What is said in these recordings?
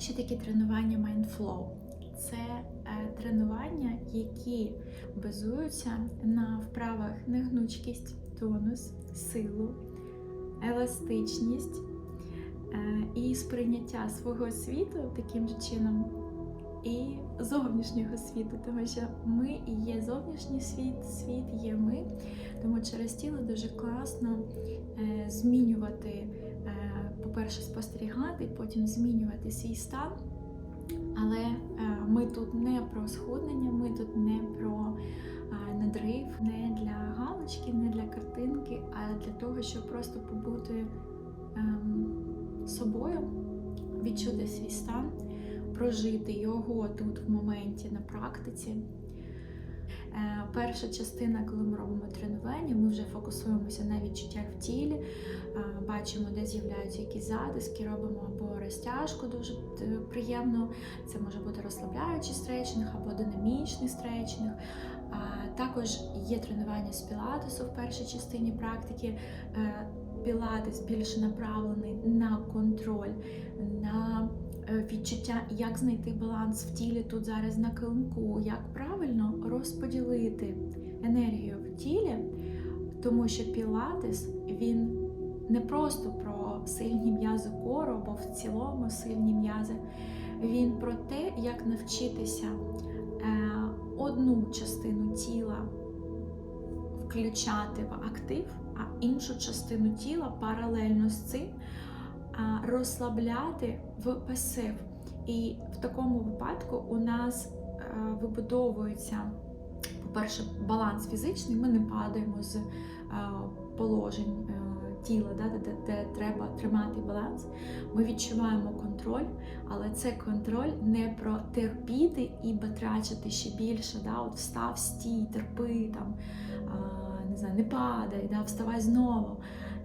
Що таке тренування Mindflow? Це е, тренування, які базуються на вправах негнучкість, тонус, силу, еластичність е, і сприйняття свого світу таким же чином, і зовнішнього світу, тому що ми і є зовнішній світ, світ є ми. Тому через тіло дуже класно е, змінювати, по-перше, спостерігати, потім змінювати свій стан. Але е, ми тут не про схуднення, ми тут не про е, надрив, не для галочки, не для картинки, а для того, щоб просто побути ем, собою, відчути свій стан, прожити його тут в моменті на практиці. Е, Перша частина, коли ми робимо тренування, ми вже фокусуємося на відчуттях в тілі, е, бачимо, де з'являються якісь затиски, робимо або розтяжку дуже е, приємно. Це може бути розслабляючий стретчинг або динамічний стретчинг. А Також є тренування з пілатесу в першій частині практики. Пілатес більше направлений на контроль, на е, відчуття, як знайти баланс в тілі тут зараз на килимку, як правильно розподілити енергію в тілі, тому що пілатес він не просто про сильні м'язи кору або в цілому сильні м'язи. Він про те, як навчитися е, одну частину тіла включати в актив, а іншу частину тіла паралельно з цим розслабляти в пасив. І в такому випадку у нас е, вибудовується, по-перше, баланс фізичний, ми не падаємо з е, положень е, тіла, да, де, де, треба тримати баланс. Ми відчуваємо контроль, але це контроль не про терпіти і батрачити ще більше. Да, от Встав, стій, терпи, там, знаю, не падай, да, вставай знову.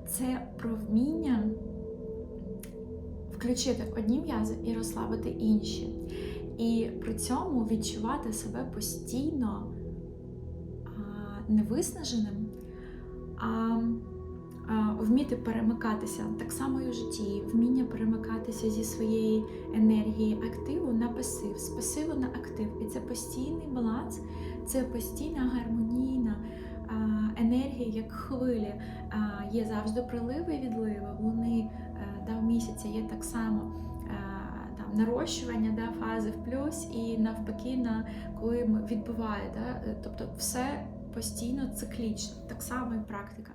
Це про вміння включити одні м'язи і розслабити інші. І при цьому відчувати себе постійно не виснаженим, а, вміти перемикатися так само і в житті, вміння перемикатися зі своєї енергії активу на пасив, з пасиву на актив. І це постійний баланс, це постійна гармонійна а, енергія, як хвилі. Є завжди приливи і відливи. Вони е, в місяця є так само. е, Там нарощування да, фази в плюс і навпаки, на коли відбуває, да, е, тобто все постійно циклічно, так само і практика.